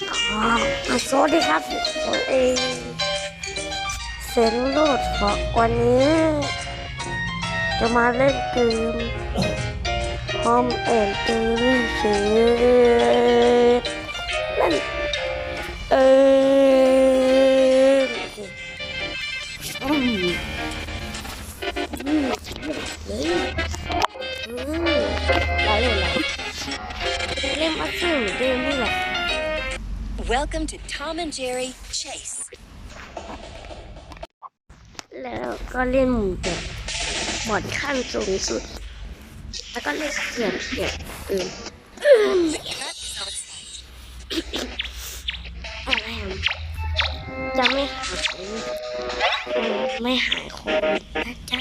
สวัสดีครับผมเองเซนโรดฟอกวันนี้ จะมาเล่นเกมฮอมแอนเตอรี่เชดเล่นเอออืมอืมเฮ้ยอืมเราเล่นอะไรเล่นมาซื้อเกมนี่แหละ Welcome to Tom and Jerry Chase. แล้วก็เล่นหมูแบบบอดขั้นสูงสุด แล้วก็เล่นเสียงเสียงอื่นอะไรอะจะไม่หาย ไม่หายโควิดนะจ๊ะ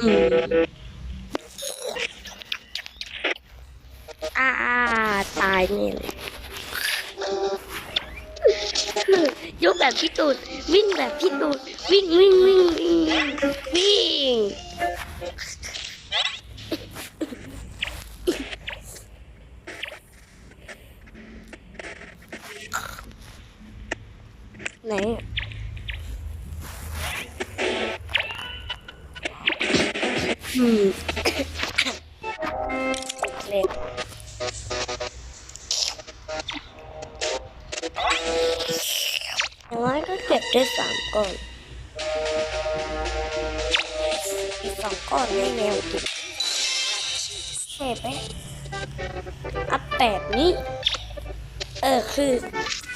อืมอ่าตายเนี่ยเลย ยกแบบพี่ตูดวิ่งแบบพี่ตูดวิ่งวิ่งวิ่งวิ่งวิ่งไหนอะอืม ก้อนอีกสองก้อนไม่แนวกินใช่ไหมอัพแบบนี้ เออคือ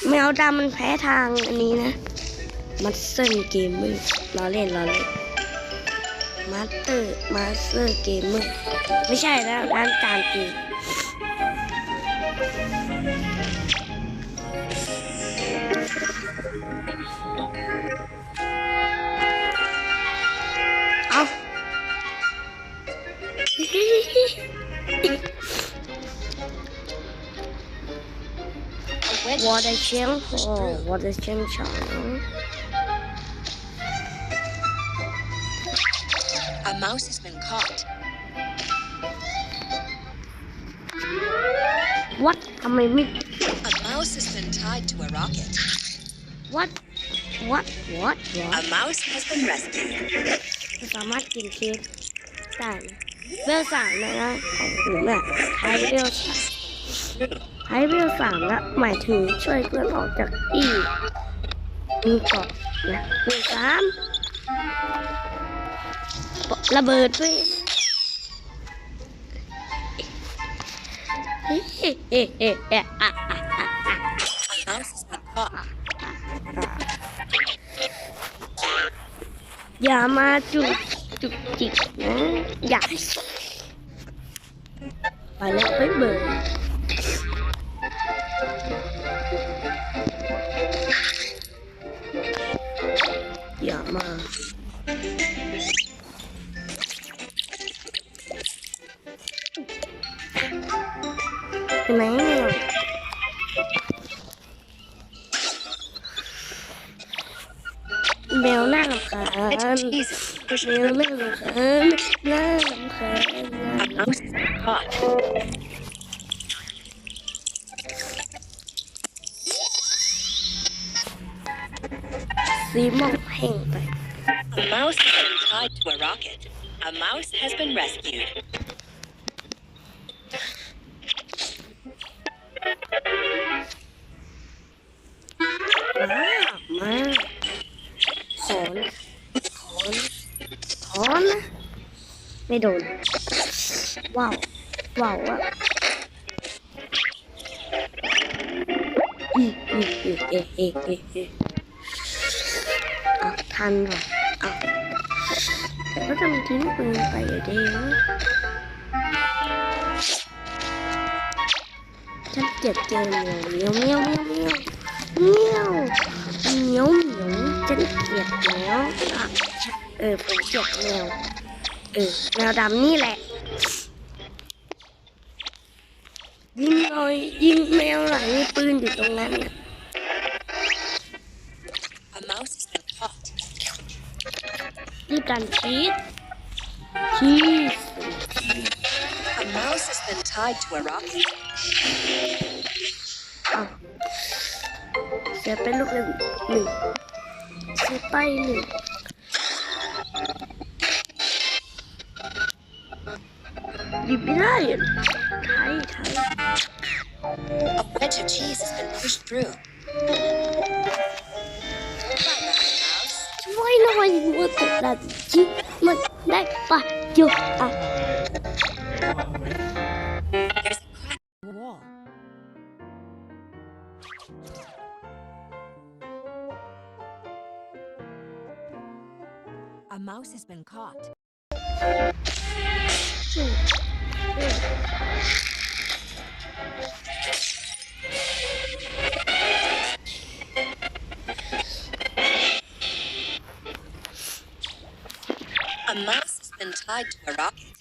แมวดำมันแพ้ทางอันนี้นะ มัสเตอร์เกมเมอร์ล้อเล่นล้อเล่นมาสเตอร์มาสเตอร์เกมเมอร์ไม่ใช่นะร้านการเเอา A wedge 我的钱哦，我的钱长。 A mouse has been caught. What ทำไมไม่ A mouse has been tied to a rocket. What What What What A mouse has been rescued. สามารถกินเค้กได้นะเวลสามเลยนะของผมเนี่ยใช้เวลสามใช้เวลสามแล้วหมายถึงช่วยเพื่อนออกจากอีมีเกาะนะเวลสามระเบิดด้วยเฮ้เฮ้เฮ้เฮ้ อย่ามาจุกจุกจิกนะอย่าไปแล้วไปเบิร์อย่ามาไปไหม It's Jesus. The A mouse has been tied to a rocket. A mouse has been rescued. Ah, Wow. Horn. อนถอนะไม่โดน ว้าวว้าวอะอีอีอีเอเอเอเอเอาทันเหรอนเอาแต่ก็จะมีทิ้งปืนไปเดี๋ยวฉันเจ็บเจอเหนียวเหนียวเหนียวเหนียวเหนียวเหนียวเหนียวฉันเจ็บแล้วอะ เออผมเกลียดแมว เออแมวดำนี่แหละ ยิงหน่อยยิงแมวหน่อยมีปืนอยู่ตรงนั้นน่ะ A mouse has been caught. รีบดันชีสชีส A mouse has been tied to a rocket. อ้าวจะเป็นลูกเล่นหนึ่งซื้อไปหนึ่ง หยิบไม่ได้อะไทยไทย A wedge of cheese has been pushed through. Bye bye, mouse. ช่วยหน่อยว่าตกดันชิมันได้ปะโยอะ There's a crack in the wall. A mouse has been caught. A mouse has been tied to a rocket.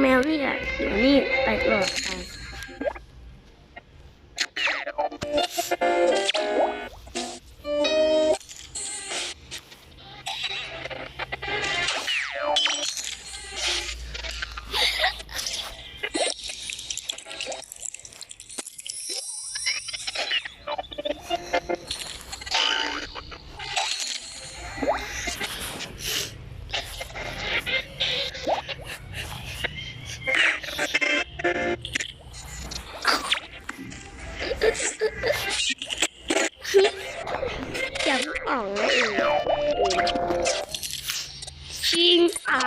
แมวนี่อะอยู่นี่ไปตลอดไป ชิงอะ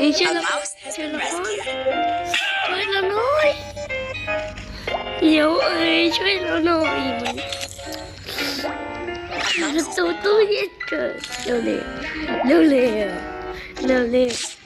ไอ้ช่วย A เรา mouse has ช่วย been เราหน่อย rescued. ช่วย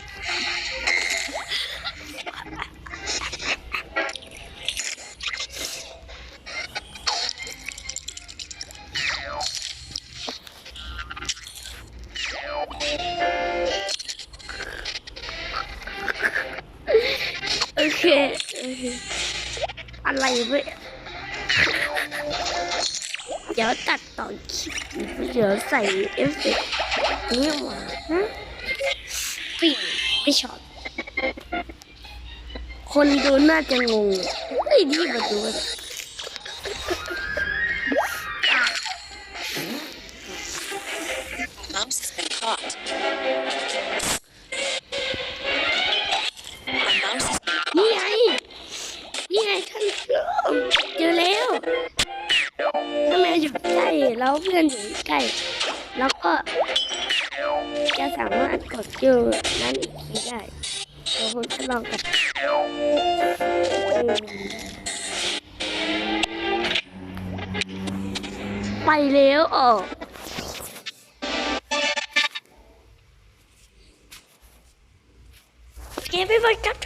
ไรเว้ยเดี๋ยวตัดต่อคลิปเดี๋ยวใส่เอฟเฟกต์นี่มาฮะปีไม่ชอบคนดูน่าจะงงไอ้ยนี่มาดูน A mouse has been caught. A พื่อนอยู่ใกล้ แล้วก็จะสามารถกดเจอนั้นอีกทีได้เดี๋ยวผมจะลองกับไปแล้วออกโอเคไปไปครับ